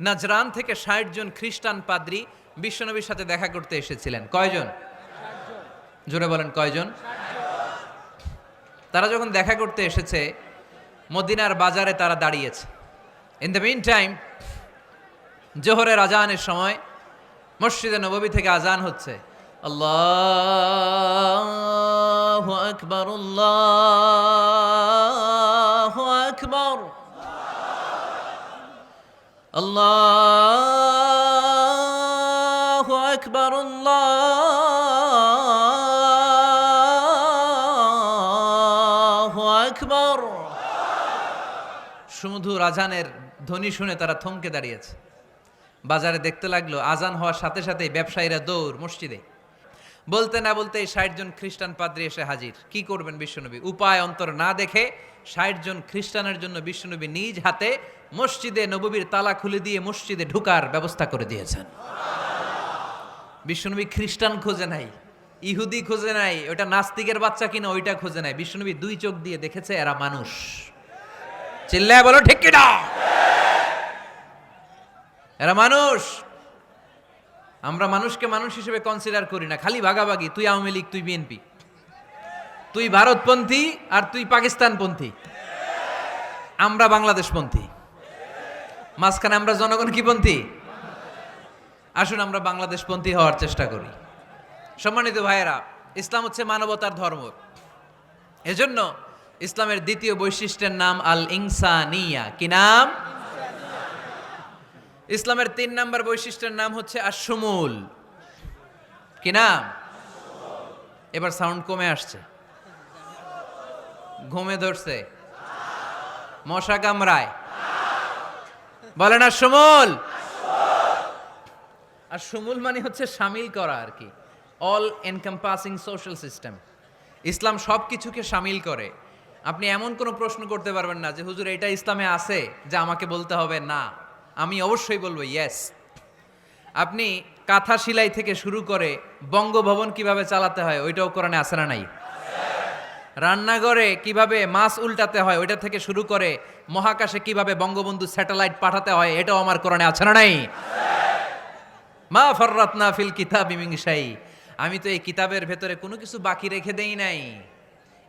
Najran থেকে ষাট জন খ্রিস্টান পাদ্রী বিশ্বনবীর সাথে দেখা করতে এসেছিলেন। কয়জন? জোরে বলেন, কয়জন? তারা যখন দেখা করতে এসেছে, মদিনার বাজারে তারা দাঁড়িয়েছে। ইন দ্য মিন টাইম জোহরের আজানের সময় মসজিদে নববী থেকে আজান হচ্ছে। আল্লাহ আকবর, আল্লাহ আকবর আল্লাহ আকবর আকবর সুমধুর আজানের ধ্বনি শুনে তারা থমকে দাঁড়িয়েছে। বাজারে দেখতে লাগল আজান হওয়ার সাথে সাথে ব্যবসায়ীরা দৌড় মসজিদে। বলতে না বলতে ষাট জন খ্রিস্টান পাদ্রী এসে হাজির। কি করবেন বিশ্বনবী? উপায় অন্তর না দেখে ষাট জন খ্রিস্টানের জন্য বিশ্বনবী নিজ হাতে মসজিদে নববীর তালা খুলে দিয়ে মসজিদে ঢুকার ব্যবস্থা করে দিয়েছেন। বিশ্বনবী খ্রিস্টান খোঁজে নাই, ইহুদি খোঁজে নাই, ওটা নাস্তিকের বাচ্চা কিনা ওইটা খোঁজে নাই। বিশ্বনবী দুই চোখ দিয়ে দেখেছে এরা মানুষ। চিল্লায় বলো, ঠিক কিনা? এরা মানুষ। আমরা মানুষকে মানুষ হিসেবে কনসিডার করি না, খালি ভাগাভাগি, তুই আওয়ামী লীগ, তুই বিএনপি। তুই ভারতপন্থী আর তুই পাকিস্তানপন্থী। আমরা বাংলাদেশপন্থী। মাঝখানে আমরা জনগণ কি পন্থী? আসুন আমরা বাংলাদেশপন্থী হওয়ার চেষ্টা করি। সম্মানিত ভাইয়েরা, ইসলাম হচ্ছে মানবতার ধর্ম। এজন্য ইসলামের দ্বিতীয় বৈশিষ্ট্যের নাম আল ইনসানিয়া কি নাম? ইসলামের তিন নম্বর বৈশিষ্ট্যের নাম হচ্ছে আসমুল কি নাম? এবার সাউন্ড কমে আসছে। ঘুমে ধরছে। মশা কামড়ায়। বলেন আসমুল আর সমুল মানে হচ্ছে সামিল করা আর কি। অল এনকাম্পাসিং সোশ্যাল সিস্টেম ইসলাম সব কিছুকে সামিল করে। আপনি এমন কোনো প্রশ্ন করতে পারবেন না যে, হুজুর, এটা ইসলামে আছে যা আমাকে বলতে হবে না। আমি অবশ্যই বলব ইয়েস আপনি কাঁথা সিলাই থেকে শুরু করে বঙ্গভবন কীভাবে চালাতে হয়, ওইটাও কোরআনে আসে না নাই? রান্নাঘরে কীভাবে মাছ উল্টাতে হয়, ওইটা থেকে শুরু করে মহাকাশে কীভাবে বঙ্গবন্ধু স্যাটেলাইট পাঠাতে হয়, এটাও আমার কোরআনে আছে না নাই? মা ফররাতনা ফিল কিতাব ইমিংসাই আমি তো এই কিতাবের ভেতরে কোনো কিছু বাকি রেখে দেই নাই।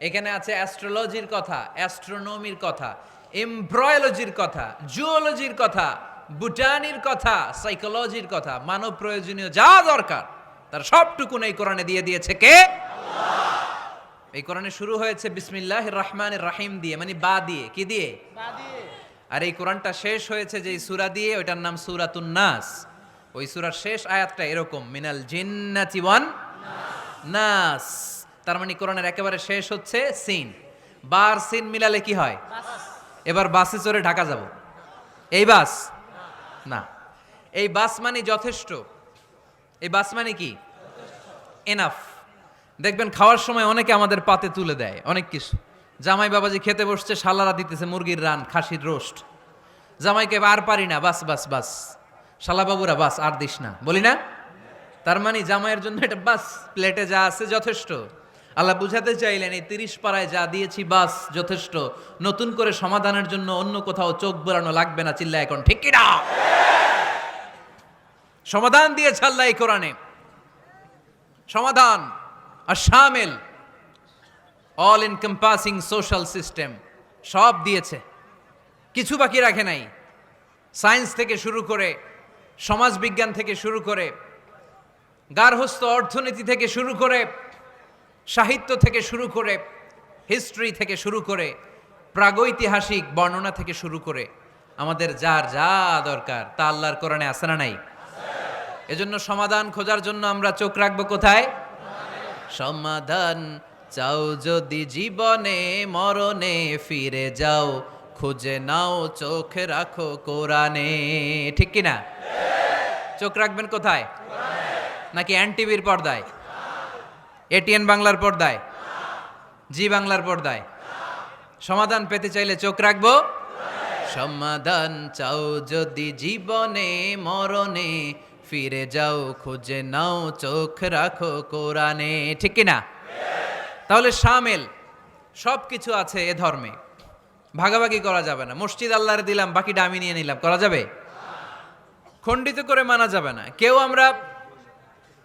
এখানে আছে অ্যাস্ট্রোলজির কথা অ্যাস্ট্রোনমির কথা এমব্রয়োলজির কথা জুওলজির কথা বুটানির কথা সাইকোলজির কথা মানব প্রয়োজনীয় যা দরকার তার সবটুকুন এই কোরআনে দিয়ে দিয়েছে কে? এই কোরআনে শুরু হয়েছে বিসমিল্লাহ রহমান রাহিম দিয়ে মানে বা দিয়ে কি দিয়ে? আর এই কোরআনটা শেষ হয়েছে যে সুরা দিয়ে ওইটার নাম সুরাতুন নাস। ওই সুরার শেষ আয়াতটা এরকম মিনাল জিন্নাতি ওয়ান নাস। তার মানে কোরআনের একেবারে শেষ হচ্ছে সিন। বার সিন মিলালে কি হয়? এবার বাসে চড়ে ঢাকা যাব। এই বাস না। এই বাস মানে যথেষ্ট। এই বাস মানে কি? এনাফ দেখবেন খাওয়ার সময় অনেকে আমাদের পাতে তুলে দেয়, অনেক কিছু। জামাই বাবাজি খেতে বসছে, শালারা দিতেছে মুরগির রান, খাসির রোস্ট। জামাইকে আর পারি না, বাস বাস বাস। শালাবাবুরা বাস, আর দিস না। বলি না? তার মানে জামাইয়ের জন্য এটা বাস, প্লেটে যা আছে যথেষ্ট। আল্লাহ বুঝাতে চাইলেন, এই তিরিশ পাড়ায় যা দিয়েছি, বাস, যথেষ্ট। নতুন করে সমাধানের জন্য অন্য কোথাও চোখ বোলানো লাগবে না চিল্লা এখন। ঠিক কিনা? সমাধান দিয়েছে আল্লাহ এই কোরআনে। সমাধান। আর শামিল। অল এনকম্পাসিং সোশ্যাল সিস্টেম সব দিয়েছে। কিছু বাকি রাখে নাই। সায়েন্স থেকে শুরু করে সমাজ বিজ্ঞান থেকে শুরু করে গার্হস্থ অর্থনীতি থেকে শুরু করে সাহিত্য থেকে শুরু করে হিস্ট্রি থেকে শুরু করে, প্রাগৈতিহাসিক বর্ণনা থেকে শুরু করে, আমাদের যার যা দরকার, তা আল্লাহর কোরআনে আসে না নাই? এজন্য সমাধান খোঁজার জন্য আমরা চোখ রাখব কোথায়? সমাধান চাও যদি জীবনে, মরণে ফিরে যাও, খুঁজে নাও, চোখ রাখো কোরআনে। ঠিক কি না চোখ রাখবেন কোথায়? নাকি এন টিভির পর্দায়? এটিএন বাংলার পর্দায়। জি বাংলার পর্দায়। সমাধান পেতে চাইলে চোখ রাখব। সমাধান চাও যদি জীবনে, মরণে, ফিরে যাও, খুঁজে নাও, চোখ রাখো কোরআনে। ঠিক কি না তাহলে সামেল সব কিছু আছে এ ধর্মে। ভাগাভাগি করা যাবে না। মসজিদ আল্লাহরে দিলাম, বাকিটা আমি নিয়ে নিলাম। করা যাবে? খণ্ডিত করে মানা যাবে না। কেউ আমরা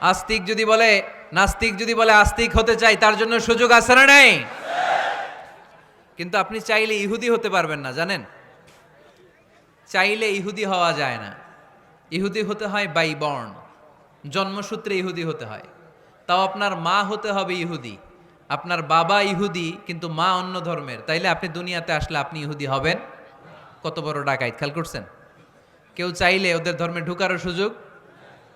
আস্তিক যদি বলে, নাস্তিক যদি বলে আস্তিক হতে চাই, তার জন্য সুযোগ আছে না নাই? কিন্তু আপনি চাইলে ইহুদি হতে পারবেন না, জানেন? চাইলে ইহুদি হওয়া যায় না। ইহুদি হতে হয় বাই বর্ণ জন্মসূত্রে ইহুদি হতে হয়। তাও আপনার মা হতে হবে ইহুদি। আপনার বাবা ইহুদি, কিন্তু মা অন্য ধর্মের। তাইলে আপনি দুনিয়াতে আসলে আপনি ইহুদি হবেন? কত বড় ডাকাইত, খেয়াল করছেন? কেউ চাইলে ওদের ধর্মে ঢুকারও সুযোগ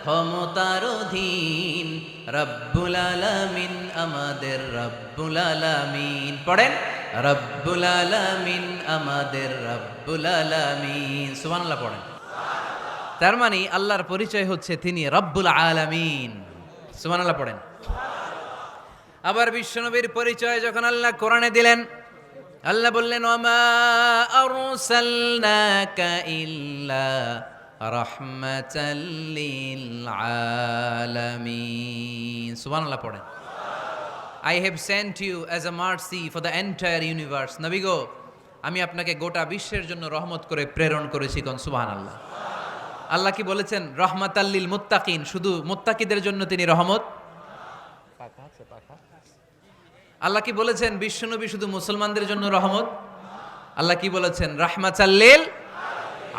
ক্ষমতার অধীন। রব্বুল আলামিন আমাদের রব্বুল আলামিন। পড়েন? রব্বুল আলামিন আমাদের রব্বুল আলামিন। সুবহানাল্লাহ পড়েন। তার মানে আল্লাহর পরিচয় হচ্ছে তিনি রব্বুল আলামিন। সুবহানাল্লাহ পড়েন। আবার বিশ্বনবীর পরিচয় যখন আল্লাহ কোরআনে দিলেন, আল্লাহ বললেন ওমা আরসালনাকা ইল্লা রাহমাতাল লিল আলামিন সুবহানাল্লাহ পড়েন। I have sent you as a mercy for the entire universe নবী গো, আমি আপনাকে গোটা বিশ্বের জন্য রহমত করে প্রেরণ করেছি কোন? সুবহানাল্লাহ। আল্লাহ আল্লাহ কি বলেছেন? রহমাত আল্লিল মুত্তাকিন, শুধু মুত্তাকিদের জন্য তিনি রহমত? আল্লাহ কি বলেছেন? বিশ্বনবী শুধু মুসলমানদের জন্য রহমত? আল্লাহ কি বলেছেন? রাহমাতাল্লিল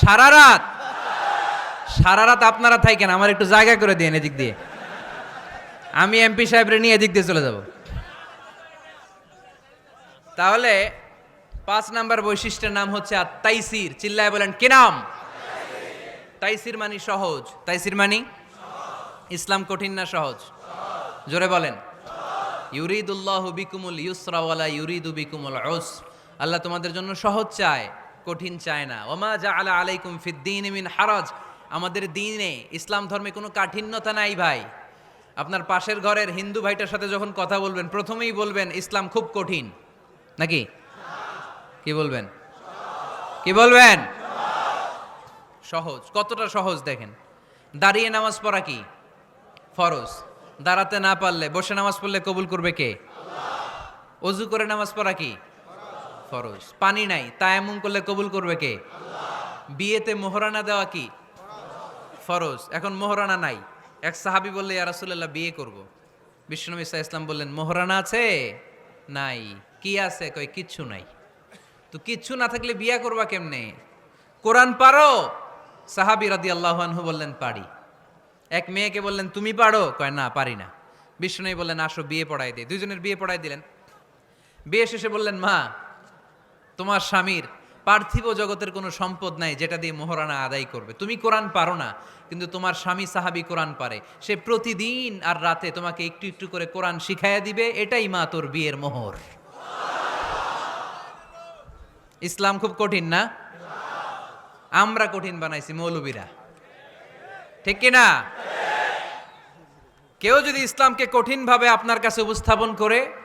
সারা রাত। সারা রাত আপনারা থাকেন, আমার একটু জায়গা করে দিন এদিক দিয়ে। আমি এমপি সাহেবরে নিয়ে এদিক দিয়ে চলে যাব। তাহলে পাঁচ নাম্বার বৈশিষ্ট্যের নাম হচ্ছে তাইসির। চিল্লায় বলেন, কি নাম? তাইসির মানি সহজ। তাইসির মানি? ইসলাম কঠিন না সহজ? জোরে বলেন। ইউরিদুল্লাহ বিকুমুল ইউসরা ওয়ালা ইউরিদু বিকুমুল উস আল্লাহ তোমাদের জন্য সহজ চায়। কঠিন চায় না। ওমা যা আলা আলাইকুম ফিদ্দিন মিন হারাজ। আমাদের দিনে ইসলাম ধর্মে কোনো কাঠিন্যতা নাই ভাই। আপনার পাশের ঘরের হিন্দু ভাইটার সাথে যখন কথা বলবেন, প্রথমেই বলবেন, ইসলাম খুব কঠিন। নাকি? কি বলবেন? কি বলবেন? সহজ। কতটা সহজ দেখেন। দাঁড়িয়ে নামাজ পড়া কি? ফরজ। দাঁড়াতে না পারলে, বসে নামাজ পড়লে কবুল করবে কে? অজু করে নামাজ পড়া কি? ফরজ পানি নাই তায়ামুম করলে কবুল করবে কে? বিয়েতে মোহরানা দেওয়া কি? ফরজ। এখন মোহরানা নাই। এক সাহাবি বললে, ইয়া রাসূলুল্লাহ, বিয়ে করব। বিষ্ণুনবী ইসা ইসলাম বললেন, মোহরানা আছে? নাই। কি আছে? কই, কিচ্ছু নাই। তো কিচ্ছু না থাকলে বিয়া করবা কেমনে? কোরআন পারো? সাহাবি রাদিয়াল্লাহু আনহু বললেন, পারি। এক মেয়েকে বললেন, তুমি পারো? কয়, না, পারি না। বিষ্ণুনবী বললেন, আসো, বিয়ে পড়াই দে। দুইজনের বিয়ে পড়াই দিলেন। বিয়ে শেষে বললেন, মা তোমার স্বামীর পার্থিব জগতের কোনো সম্পদ নাই যেটা দিয়ে মোহরানা আদায় করবে। তুমি কোরআন পারো না, কিন্তু তোমার স্বামী সাহাবি কোরআন পারে। সে প্রতিদিন আর রাতে তোমাকে একটু একটু করে কোরআন শিখাইয়া দিবে, এটাই মা তোর বিয়ের মোহর। ইসলাম খুব কঠিন না? আমরা কঠিন বানাইছি মৌলবীরা। ঠিক কিনা কেউ যদি ইসলামকে কঠিনভাবে আপনার কাছে উপস্থাপন করে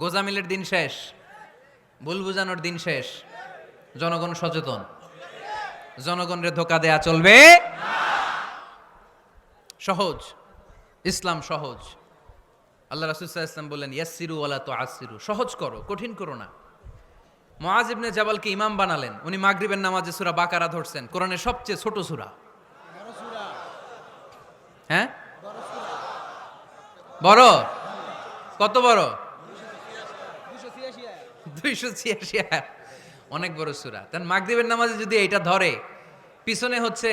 গোজামিলের দিন শেষ, ভুল বুঝানোর দিন শেষ। জনগণ সচেতন। জনগণের ধোকা দেয়া চলবে? সহজ, ইসলাম সহজ। আল্লাহ রাসুল্লাহ ইসলাম বললেন ইয়াসিরু ওয়ালা তো আসিরু সহজ করো, কঠিন করো না। মুআজ ইবনে জাবালকে ইমাম বানালেন। উনি মাগরিবের নামাজে সুরা বাকারা ধরছেন, কোরআনের সবচেয়ে ছোট সূরা। হ্যাঁ? বড়? কত বড়? দুইশো ছিয়াশি আয়াত। অনেক বড় সুরা। তার মাগরিবের নামাজে যদি এটা ধরে, পিছনে হচ্ছে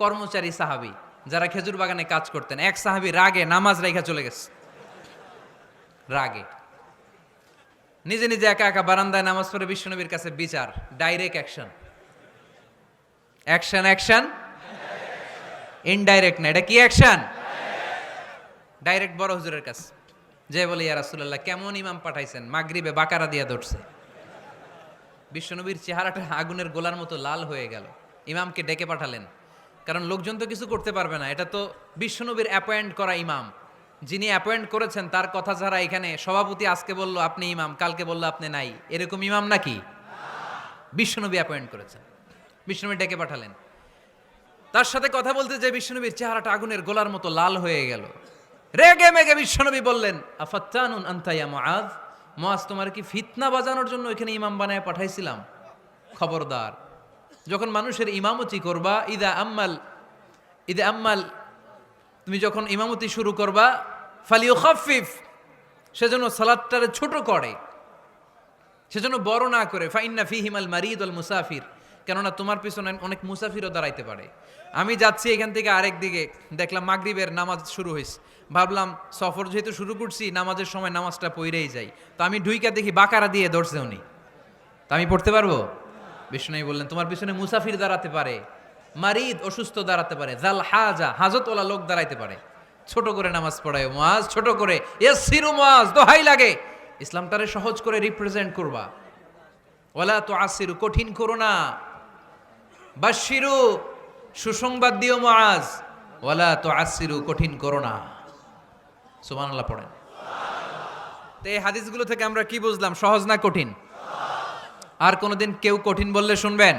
কর্মচারী, সাহাবি, যারা খেজুর বাগানে কাজ করতেন। এক সাহাবি রাগে নামাজ রেখা চলে গেছে। রাগে। নিজে নিজে একা একা বারান্দায় নামাজ পড়ে বিশ্বনবীর কাছে বিচার direct action action action indirect না, এটা কি অ্যাকশন ডাইরেক্ট বড় হুজুরের কাছে। যে বলে, ইয়া রাসূলুল্লাহ, কেমন ইমাম পাঠাইছেন? মাগরিবে বাকারা দিয়া ধরছে। বিশ্বনবীর চেহারাটা আগুনের গোলার মতো লাল হয়ে গেল। ইমামকে ডেকে পাঠালেন। কারণ লোকজন তো কিছু করতে পারবে না। এটা তো বিশ্বনবীর অ্যাপয়েন্ট করা ইমাম। যিনি অ্যাপয়েন্ট করেছেন, তার কথা ছাড়া এখানে সভাপতি আজকে বলল, আপনি ইমাম, কালকে বলল আপনি নাই। এরকম ইমাম নাকি? বিশ্বনবী অ্যাপয়েন্ট করেছেন। বিশ্বনবী ডেকে পাঠালেন। তার সাথে কথা বলতে যে বিশ্বনবীর চেহারাটা আগুনের গোলার মতো লাল হয়ে গেল। রেগে মেগে বিশ্বনবী বললেন, আফাত্তানুন আন্তাইয়া মুআজ? মুআজ, তোমার কি ফিতনা বাজানোর জন্য এখানে ইমাম বানায় পাঠাইছিলাম? খবরদার। যখন মানুষের ইমামতি করবা, ইদা আম্মাল ইদা আম্মাল, তুমি যখন ইমামতি শুরু করবা ফালিও খাফিফ সেজন্য সালাদটারে ছোট করে সেজন্য বড় না করে, ফাইন্না ফিহিমাল মারিদ আল মুসাফির। কেননা তোমার পিছনে অনেক মুসাফিরও দাঁড়াইতে পারে। আমি যাচ্ছি এখান থেকে আরেক দিকে, দেখলাম মাগরিবের নামাজ শুরু হয়েছে ভাবলাম, সফর যেহেতু শুরু করছি, নামাজের সময় নামাজটা পইরেই যাই। তো আমি ঢুইকা দেখি বাকারা দিয়ে ধরছে উনি। তা আমি পড়তে পারব? বিষ্ণু বললেন, তোমার পিছনে মুসাফির দাঁড়াতে পারে, মারিদ অসুস্থ দাঁড়াতে পারে জাল হাজা হাজতওয়ালা লোক দাঁড়াইতে পারে। ছোট করে নামাজ পড়ায় মাজ ছোট করে এস সিরু মাজ দোহাই লাগে। ইসলামটারে সহজ করে রিপ্রেজেন্ট করবা। ওলা তো আসিরু কঠিন করো না। বাশিরু সুসংবাদ দিও মাজ ওলা তো আসিরু কঠিন করো না। সুবহানাল্লাহ পড়েন। তো এই হাদিসগুলো থেকে আমরা কি বুঝলাম? সহজ না কঠিন? আর কোনোদিন কেউ কঠিন বললে শুনবেন?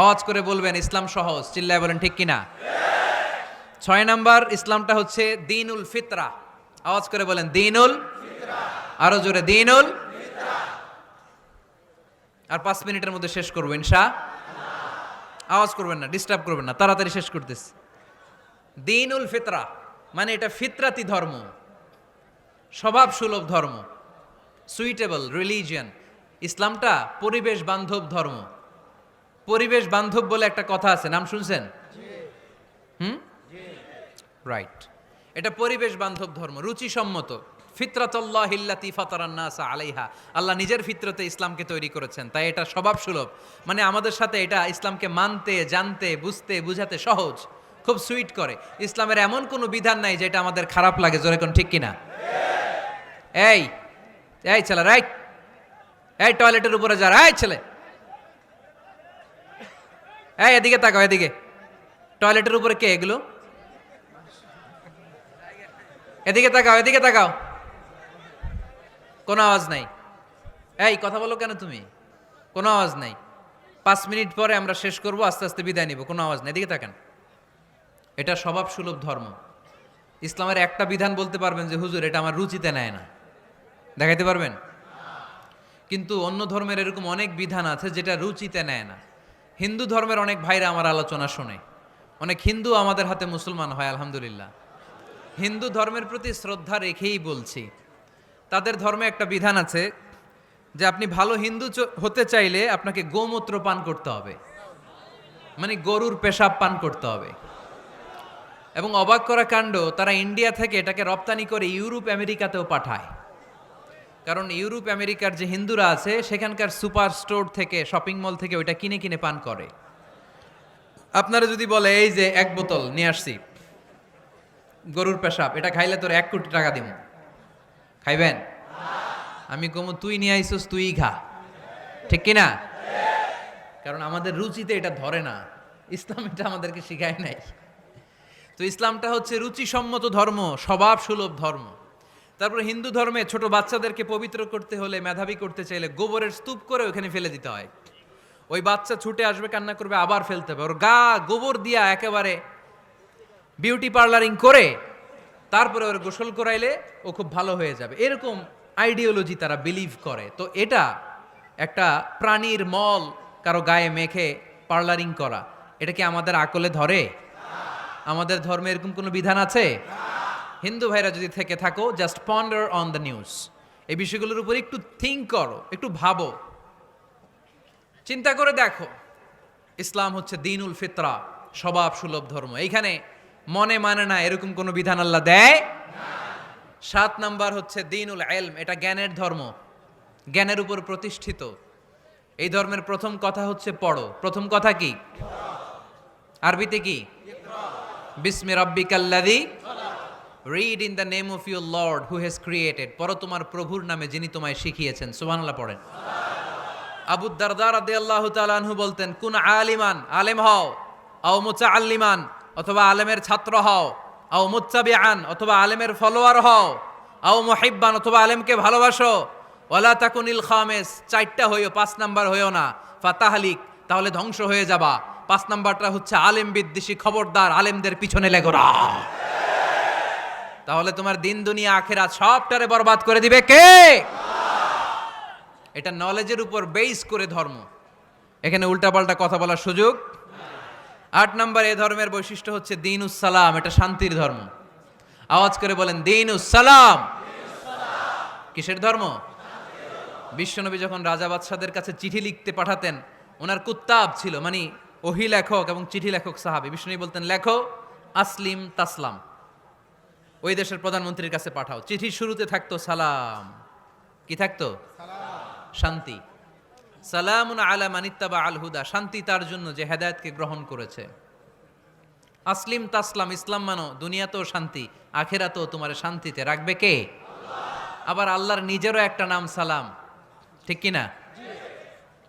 আওয়াজ করে বলবেন, ইসলাম সহজ। চিল্লায় বলেন, ঠিক কিনা ছয় নাম্বার, ইসলামটা হচ্ছে দিনুল ফিতরা। আওয়াজ করে বলেন, দিনুল আরও জোরে, দিনুল আর পাঁচ মিনিটের মধ্যে শেষ করব, ইনশা আওয়াজ করবেন না ডিস্টার্ব করবেন না, তাড়াতাড়ি শেষ করতেছি। দিনুল ফিতরা মানে এটা ফিতরাতি ধর্ম স্বভাব সুলভ ধর্ম সুইটেবল রিলিজিয়ান ইসলামটা পরিবেশ বান্ধব ধর্ম। পরিবেশ বান্ধব বলে একটা কথা আছে, নাম শুনছেন? হুম? রাইট এটা পরিবেশ বান্ধব ধর্ম, রুচিসম্মত। ফিতরাতল্লাহিল্লাতি ফাতারান্নাসা আলাইহা। আল্লাহ নিজের ফিতরতে ইসলামকে তৈরি করেছেন, তাই এটা স্বভাব সুলভ মানে আমাদের সাথে এটা ইসলামকে মানতে, জানতে, বুঝতে, বুঝাতে সহজ, খুব সুইট করে। ইসলামের এমন কোনো বিধান নাই যেটা আমাদের খারাপ লাগে, জোরে কোন ঠিক কিনা? এই এই ছেলে, রাইট। এই টয়লেটের উপরে যা, এই ছেলে। এই এদিকে তাকাও, এদিকে। টয়লেটের উপরে কে এগুলো? এদিকে তাকাও এদিকে তাকাও। কোনো আওয়াজ নাই। এই, কথা বলো কেন তুমি? কোনো আওয়াজ নাই। পাঁচ মিনিট পরে আমরা শেষ করব, আস্তে আস্তে বিদায় নিব, কোনো আওয়াজ নেই। এদিকে তাকান। এটা স্বভাব সুলভ ধর্ম। ইসলামের একটা বিধান বলতে পারবেন যে, হুজুর, এটা আমার রুচিতে নেয় না। দেখাইতে পারবেন? কিন্তু অন্য ধর্মের এরকম অনেক বিধান আছে যেটা রুচিতে নেয় না। হিন্দু ধর্মের অনেক ভাইরা আমার আলোচনা শোনে। অনেক হিন্দু আমাদের হাতে মুসলমান হয়, আলহামদুলিল্লাহ। হিন্দু ধর্মের প্রতি শ্রদ্ধা রেখেই বলছি। তাদের ধর্মে একটা বিধান আছে যে আপনি ভালো হিন্দু হতে চাইলে আপনাকে গোমূত্র পান করতে হবে। মানে গরুর পেশাব পান করতে হবে। এবং অবাক করা কাণ্ড, তারা ইন্ডিয়া থেকে এটাকে রপ্তানি করে ইউরোপ, আমেরিকাতেও পাঠায়। কারণ ইউরোপ, আমেরিকার যে হিন্দুরা আছে, সেখানকার সুপার স্টোর থেকে, শপিং মল থেকে ওইটা কিনে কিনে পান করে। আপনারা যদি বলে, এই যে এক বোতল, নিয়ে আসছি। গরুর পেশাব, এটা খাইলে তোর এক কোটি টাকা দিব খাইবেন? আমি কমু, তুই নিয়ে আইসস, তুই খা। ঠিক কিনা? কারণ আমাদের রুচিতে এটা ধরে না। ইসলাম এটা আমাদেরকে শিখায় নাই। তো ইসলামটা হচ্ছে রুচিসম্মত ধর্ম স্বভাব সুলভ ধর্ম। তারপর হিন্দু ধর্মে ছোট বাচ্চাদেরকে পবিত্র করতে হলে, মেধাবী করতে চাইলে গোবরের স্তূপ করে ওখানে ফেলে দিতে হয়। ওই বাচ্চা ছুটে আসবে, কান্না করবে, আবার ফেলতে হবে। ওর গা গোবর দিয়া একেবারে বিউটি পার্লারিং করে তারপরে ওর গোসল করাইলে ও খুব ভালো হয়ে যাবে। এরকম আইডিওলজি তারা বিলিভ করে। তো এটা একটা প্রাণীর মল কারও গায়ে মেখে পার্লারিং করা। এটা কি আমাদের আকলে ধরে? আমাদের ধর্মে এরকম কোনো বিধান আছে? হিন্দু ভাইরা যদি থেকে থাকো just ponder on the news এই বিষয়গুলোর উপর একটু থিঙ্ক করো, একটু ভাবো। চিন্তা করে দেখো। ইসলাম হচ্ছে দিনুল ফিতরা স্বভাব সুলভ ধর্ম। এইখানে মনে মানে না, এরকম কোনো বিধান আল্লাহ দেয় সাত নাম্বার হচ্ছে দিনুল এলম, এটা জ্ঞানের ধর্ম, জ্ঞানের উপর প্রতিষ্ঠিত। এই ধর্মের প্রথম কথা হচ্ছে পড়ো। প্রথম কথা কি? আরবিতে কি? বিসমি রব্বিকাল্লাযী read in the name of your lord who has created. পড়ো তোমার প্রভুর নামে যিনি তোমায় শিখিয়েছেন। সুবহানাল্লাহ পড়েন। আবু দারদার রাদিয়াল্লাহু তাআলা বলতেন, কোন আলিমান, আলেম হও, আও মুতাআল্লিমান। অথবা আলেমের ছাত্র হও, আও মুত্তাবিআন, অথবা আলেমের ফলোয়ার হও, আও মুহিব্বান, অথবা আলেমকে ভালোবাসো। ওয়ালা তাকুনিল খামেস, চারটা হইও, পাঁচ নাম্বার হইও না। ফাতাহালিক, তাহলে ধ্বংস হয়ে যাবা। পাঁচ নাম্বারটা হচ্ছে আলেম বিদ্বেষী খবরদার, আলেমদের পিছনে লেগোরা তাহলে তোমার দিন, দুনিয়া, আখেরাত সবটারে বরবাদ করে দিবে কে? এটা নলেজের উপর বেস করে ধর্ম। এখানে উল্টাপাল্টা কথা বলার সুযোগ। আট নম্বর এ ধর্মের বৈশিষ্ট্য হচ্ছে দিন সালাম এটা শান্তির ধর্ম। আওয়াজ করে বলেন দিন সালাম কিসের ধর্ম? বিশ্বনবী যখন রাজা বাদশাদের কাছে চিঠি লিখতে পাঠাতেন, ওনার কুত্তাব ছিল মানে ওহি লেখক এবং চিঠি লেখক সাহাবি। বিষ্ণু বলতেন, লেখো, আসলিম তাসলাম। ওই দেশের প্রধানমন্ত্রীর কাছে পাঠাও। চিঠির শুরুতে থাকতো সালাম। কি থাকতো? শান্তি। সালামুন আলা মানিত্তাবা আল হুদা, শান্তি তার জন্য যে হেদায়েতকে গ্রহণ করেছে। আসলিম তাসলাম, ইসলাম মানো, দুনিয়াতেও শান্তি, আখেরাতেও তোমার শান্তিতে রাখবে কে? আবার আল্লাহর নিজেরও একটা নাম সালাম, ঠিক কিনা?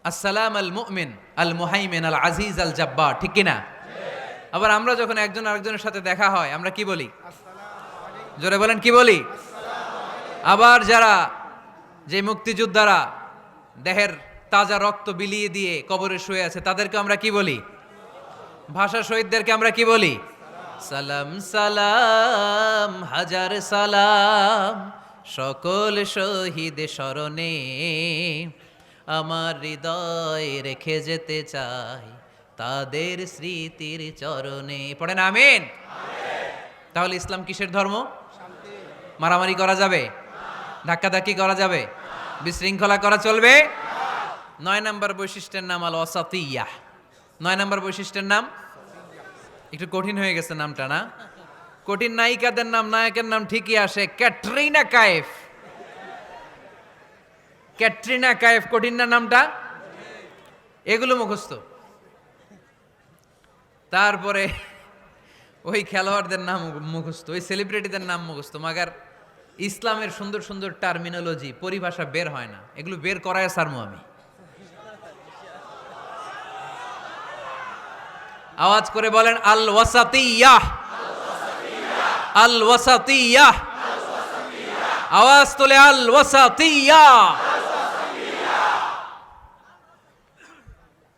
আসসালাম আল মুমিন, আল মুহাইমিন, আল আজিজ আল জাব্বার, ঠিক কিনা? আবার আমরা যখন একজন আরেকজনের সাথে দেখা হয়, আমরা কি বলি? জোরে বলেন, কি বলি? আবার যারা যে মুক্তিযোদ্ধারা দেহের তাজা রক্ত বিলিয়ে দিয়ে কবরে শুয়ে আছে, তাদেরকে আমরা কি বলি? ভাষা শহীদদেরকে আমরা কি বলি? সালাম সালাম, হাজার সালাম, সকল শহীদ স্মরণে আমার হৃদয় রেখে যেতে চাই তাদের স্মৃতির চরণে। পড়েন, আমিন। তাহলে ইসলাম কিসের ধর্ম? মারামারি করা যাবে? ধাক্কাধাক্কি করা যাবে? বিশৃঙ্খলা করা চলবে? নয় নম্বর বৈশিষ্ট্যের নাম আল অসাতিয়া নয় নম্বর বৈশিষ্ট্যের নাম? একটু কঠিন হয়ে গেছে নামটা, না? কঠিন নায়িকাদের নাম, নায়কের নাম ঠিকই আসে ক্যাটরিনা কায়েফ। ক্যাটরিনা কায়েফ, কঠিন না নামটা? এগুলো মুখস্থ। তারপরে ওই খেলোয়াড়দের নাম মুখস্থ, ওই সেলিব্রিটিদের নাম মুখস্থ, মাগার ইসলামের সুন্দর সুন্দর টার্মিনোলজি পরিভাষা বের হয় না। এগুলো বের করায় সারমু আমি। আওয়াজ করে বলেন, আল ওয়াসাতিয়াহ। আল ওয়াসাতিয়াহ। আওয়াজ তোলে, আল ওয়াসাতিয়াহ।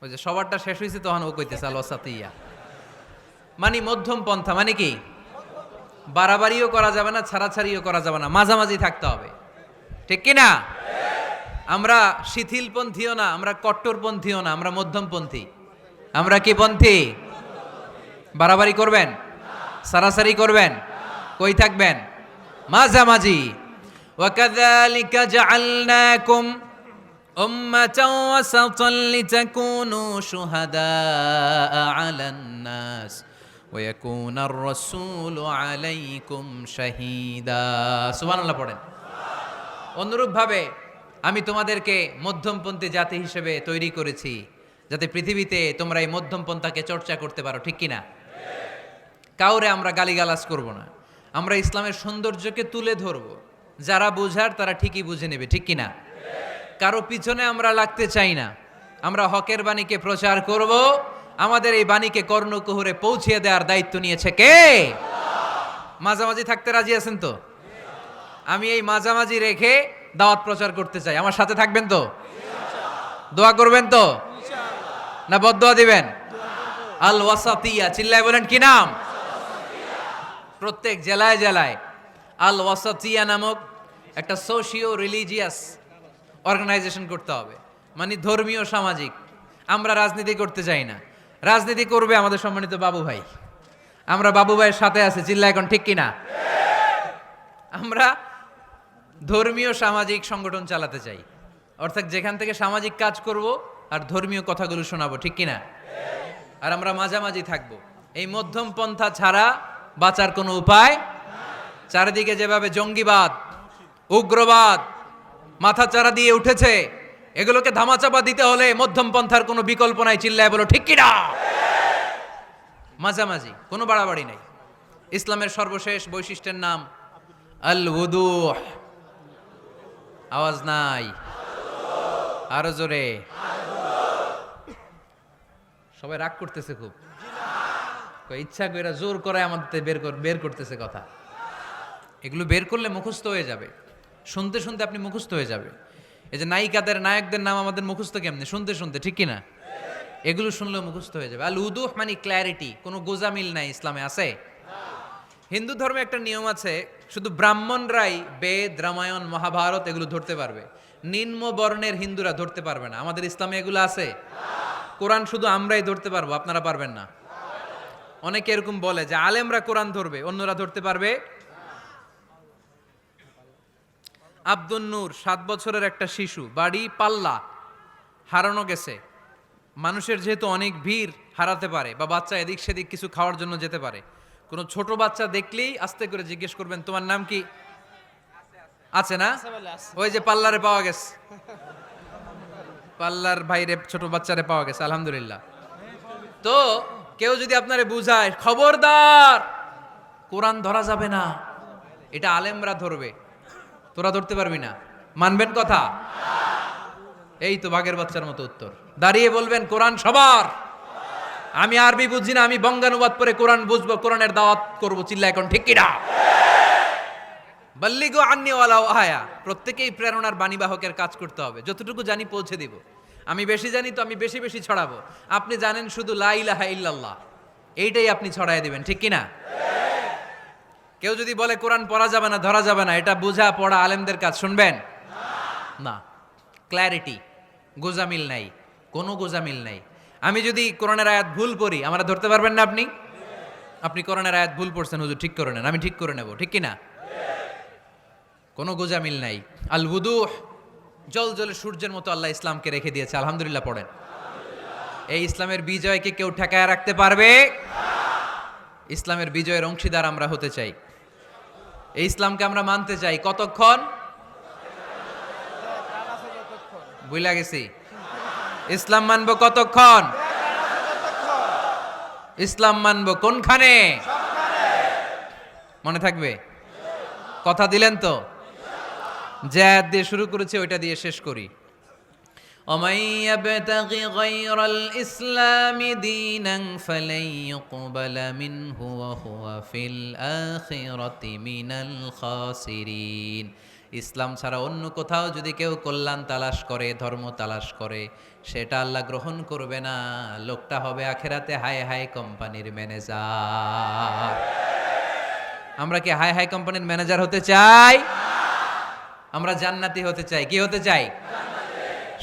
ওই যে সবারটা শেষ হয়েছে তখন ও কইতেছে, আল ওয়াসাতিয়া মানে মধ্যম পন্থা মানে কি? বাড়াবাড়িও করা যাবে না, ছাড়াছাড়িও করা যাবে না, মাঝামাঝি থাকতে হবে। ঠিক কি না? আমরা শিথিলপন্থীও না, আমরা কট্টরপন্থীও না, আমরা মধ্যমপন্থী। আমরা কি পন্থী? বাড়াবাড়ি করবেন সারাসারি করবেন কই থাকবেন মাঝামাঝি وكذلك جعلناكم أمة وسطا لتكونوا شهداء على الناس ويكون الرسول عليكم شهيدا سبحان الله পড়েন অনুরূপভাবে আমি তোমাদেরকে মধ্যমপন্থী জাতি হিসেবে তৈরি করেছি যাতে পৃথিবীতে তোমরা এই মধ্যমপন্থাকে চর্চা করতে পারো ঠিক কিনা কাউরে আমরা গালিগালাজ করব না। আমরা ইসলামের সৌন্দর্যকে তুলে ধরব। যারা বোঝার তারা ঠিকই বুঝে নেবে, ঠিক কিনা? কারও পিছনে আমরা লাগতে চাই না। আমরা হকের বাণীকে প্রচার করব। আমাদের এই বাণীকে কর্ণকুহরে পৌঁছিয়ে দেওয়ার দায়িত্ব নিয়েছে কে? মাঝামাঝি থাকতে রাজি আছেন তো? আমি এই মাঝামাঝি রেখে দাওয়াত প্রচার করতে চাই। আমার সাথে থাকবেন তো? দোয়া করবেন তো? না বদোয়া দিবেন? আল ওয়াসাতিয়া চিল্লায় বলেন কি নাম? প্রত্যেক জেলায় জেলায় আল ওয়াসাতিয়া নামক একটা সোশিও রিলিজিয়াস অর্গানাইজেশন করতে হবে। মানে ধর্মীয়, সামাজিক। আমরা রাজনীতি করতে চাই না। রাজনীতি করবে আমাদের সম্মানিত বাবু ভাই। আমরা বাবু ভাইয়ের সাথে আছে, চিল্লা এখন, ঠিক কিনা? আমরা ধর্মীয়, সামাজিক সংগঠন চালাতে চাই। অর্থাৎ যেখান থেকে সামাজিক কাজ করব আর ধর্মীয় কথাগুলো শোনাবো, ঠিক কিনা? আর আমরা মাঝামাঝি থাকব। এই মধ্যম পন্থা ছাড়া বাঁচার কোনো উপায়? চারিদিকে যেভাবে জঙ্গিবাদ, উগ্রবাদ মাথা চারা দিয়ে উঠেছে, এগুলোকে ধামাচাপা দিতে হলে মধ্যম পন্থার কোনো বিকল্প নাই, চিল্লায় বলো, ঠিক কিনা? মাঝামাঝি, কোনো বাড়াবাড়ি নাই। ইসলামের সর্বশেষ বৈশিষ্ট্যের নাম আল উদু আওয়াজ নাই। আরও জোরে। সবাই রাগ করতেছে খুব। ইচ্ছা করে জোর করে আমাদের বের বের করতেছে কথা। এগুলো বের করলে মুখস্থ হয়ে যাবে। শুনতে শুনতে আপনি মুখস্থ হয়ে যাবে। এই যে নায়িকাদের, নায়কদের নাম আমাদের মুখস্থ কেমনি? শুনতে শুনতে, ঠিক কি না এগুলো শুনলেও মুখস্থ হয়ে যাবে। আল উদুহ মানে ক্ল্যারিটি কোনো গোজামিল নাই ইসলামে, আছে? হিন্দু ধর্মে একটা নিয়ম আছে, শুধু ব্রাহ্মণরাই বেদ, রামায়ণ, মহাভারত এগুলো ধরতে পারবে। নিম্ন বর্ণের হিন্দুরা ধরতে পারবে না। আমাদের ইসলামে এগুলো আছে? কোরআন শুধু আমরাই ধরতে পারব, আপনারা পারবেন না। অনেকে এরকম বলে যে আলেমরা কোরআন ধরবে অন্যরা ধরতে পারবে? আব্দুল নূর সাত বছরের একটা শিশু বাড়ি পাল্লা হারানো গেছে। মানুষের যেহেতু অনেক ভিড় হারাতে পারে বা বাচ্চা এদিক সেদিক কিছু খাওয়ার জন্য যেতে পারে। কোনো ছোট বাচ্চা দেখলেই আস্তে করে জিজ্ঞেস করবেন তোমার নাম কি? আছে না? ওই যে পাল্লারে পাওয়া গেছে। পাল্লার ভাইরে ছোট বাচ্চারে পাওয়া গেছে আলহামদুলিল্লাহ। তো কেউ যদি আপনারে বুঝায়, খবরদার! কোরআন ধরা যাবে না। এটা আলেমরা ধরবে। তোরা ধরতে পারবি না। মানবেন কথা? এই তো বাঘের বাচ্চার মতো উত্তর। দাঁড়িয়ে বলবেন, কোরআন সবার! আমি আরবি বুঝি না, আমি বঙ্গানুবাদ পরে কোরআন বুঝব, কোরআনের দাওয়াত করব, চিল্লা এখন, ঠিক কিনা? বাল্লিগো আন্নিওয়ালাও আয়া। প্রত্যেকেই প্রেরণার বাণীবাহকের কাজ করতে হবে। যতটুকু জানি পৌঁছে দিব। আমি বেশি জানি তো আমি বেশি বেশি ছড়াবো। আপনি জানেন শুধু লা ইলাহা ইল্লাল্লাহ। এইটাই আপনি ছড়াই দিবেন, ঠিক কিনা? কেউ যদি বলে কোরআন পড়া যাবে না, ধরা যাবে না, এটা বোঝা পড়া আলেমদের কাজ, শুনবেন? না। ক্ল্যারিটি গোজামিল নাই, কোনো গোজামিল নাই। আমি যদি কোরআনের আয়াত ভুল পড়ি, আমরা ধরতে পারবেন না আপনি? আপনি কোরআনের আয়াত ভুল পড়ছেন, হুজুর, ঠিক করে নেন, আমি ঠিক করে নেব, ঠিক কিনা? কোনো গোজামিল নাই। আল বুদুহ জল জলে সূর্যের মতো আল্লাহ ইসলামকে রেখে দিয়েছে, আলহামদুলিল্লাহ পড়েন। এই ইসলামের বিজয়কে কেউ ঠেকায় রাখতে পারবে? ইসলামের বিজয়ের অংশীদার আমরা হতে চাই। এই ইসলামকে আমরা মানতে চাই। কতক্ষণ? বুঝলা গেছি। ইসলাম মানব কতক্ষণ? ইসলাম মানব কোনখানে? মনে থাকবে? কথা দিলেন তো? যে আয়াত দিয়ে শুরু করেছে ওইটা দিয়ে শেষ করি ومن يبتغ غير الإسلام دينا فلن يقبل منه وهو في الآخرة من الخاسرين ইসলাম ছাড়া অন্য কোথাও যদি কেউ কল্যাণ তালাশ করে ধর্ম তালাশ করে সেটা আল্লাহ গ্রহণ করবে না লোকটা হবে আখেরাতে হাই হাই কোম্পানির ম্যানেজার আমরা কি হাই হাই কোম্পানির ম্যানেজার হতে চাই আমরা জান্নাতি হতে চাই কি হতে চাই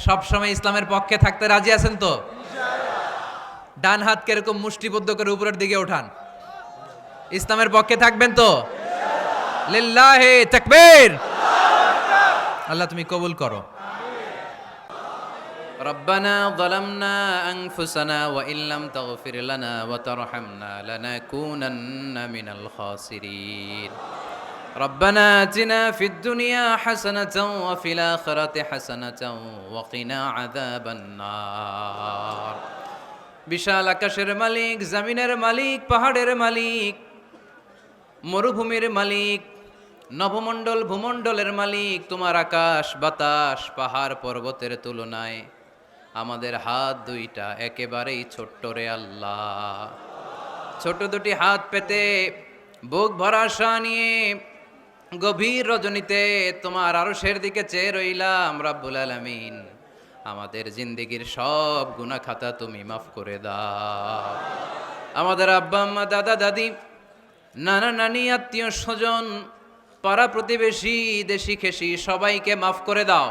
সব সময় ইসলামের পক্ষে থাকতে রাজি আছেন তো ডান হাত কিরকম মুষ্টিবদ্ধ করে উপরের দিকে ওঠান ইসলামের পক্ষে থাকবেন তো লিল্লাহে তাকবীর আল্লাহ তুমি কবুল করো ربنا ظلمنا أنفسنا وإن لم تغفر لنا وترحمنا لنكونن من الخاسرين ربنا آتنا في الدنيا حسنة وفي الآخرة حسنة وقنا عذاب النار বিশাল আকাশের মালিক জমিনের মালিক পাহাড়ের মালিক মরুভূমির মালিক নভমণ্ডল ভূমণ্ডলের মালিক তোমার আকাশ বাতাস পাহাড় পর্বতের তুলনায় আমাদের হাত দুইটা একেবারেই ছোট্ট রে আল্লাহ ছোট দুটি হাত পেতে বুক ভরা আশা নিয়ে গভীর রজনীতে তোমার আরশের দিকে চেয়ে রইলাম, রাব্বুল আলামিন। আমাদের জিন্দেগির সব গুনাহ খাতা তুমি মাফ করে দাও। আমাদের আব্বা, আম্মা, দাদা, দাদি, নানা, নানি, আত্মীয় স্বজন, পাড়া প্রতিবেশী, দেশি খেসি সবাইকে মাফ করে দাও।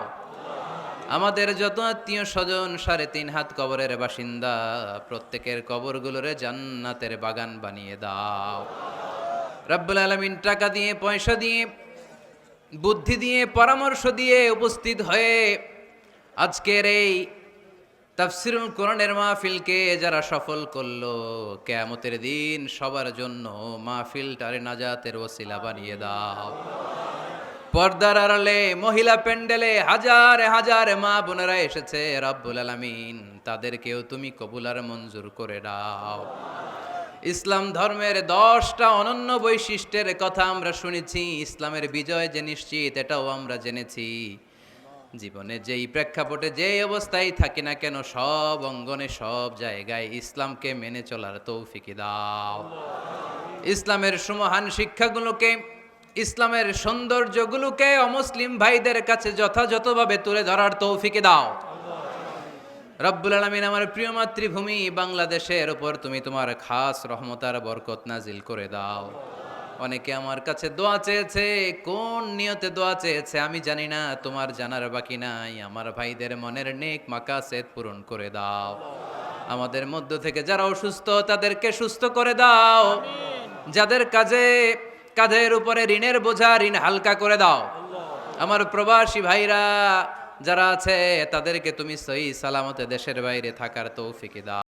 আমাদের যত আত্মীয় স্বজন, সাড়ে তিন হাত কবরের বাসিন্দা, প্রত্যেকের কবরগুলোরে জান্নাতের বাগান বানিয়ে দাও। রাব্বুল আলমিন টাকা দিয়ে, পয়সা দিয়ে, বুদ্ধি দিয়ে, পরামর্শ দিয়ে উপস্থিত হয়ে আজকের এই তাফসিরুল কোরআনের মাহফিলকে যারা সফল করল, কেয়ামতের দিন সবার জন্য মাহফিলটারে নাজাতের ওসিলা বানিয়ে দাও। পর্দার আড়ালে, মহিলা প্যান্ডেলে হাজার হাজার মা বোনেরা এসেছে, রব্বুল আলামিন, তাদেরকেও তুমি কবুলার মঞ্জুর করে দাও। ইসলাম ধর্মের দশটা অনন্য বৈশিষ্ট্যের কথা আমরা শুনেছি, ইসলামের বিজয় যে নিশ্চিত, এটাও আমরা জেনেছি। জীবনে যেই প্রেক্ষাপটে যেই অবস্থায় থাকি না কেন, সব অঙ্গনে, সব জায়গায় ইসলামকে মেনে চলার তৌফিকি দাও। ইসলামের সুমহান শিক্ষাগুলোকে, ইসলামের সৌন্দর্যগুলোকে অমুসলিম ভাইদের কাছে যথাযথভাবে তুলে ধরার তৌফিকে দাও। রব্বুল আলমিন আমার প্রিয় মাতৃভূমি বাংলাদেশের ওপর তুমি তোমার খাস রহমতার বরকত নাজিল করে দাও। অনেকে আমার কাছে দোয়া চেয়েছে কোন নিয়তে দোয়া চেয়েছে আমি জানি না তোমার জানার বাকি নাই। আমার ভাইদের মনের নেক মাকাসেদ পূরণ করে দাও। আমাদের মধ্য থেকে যারা অসুস্থ তাদেরকে সুস্থ করে দাও। যাদের কাজে কাঁধের উপরে ঋণের বোঝা ঋণ হালকা করে দাও। আমার প্রবাসী ভাইরা যারা আছে তাদেরকে তুমি সহি সালামতে দেশের বাইরে থাকার তৌফিকে দাও।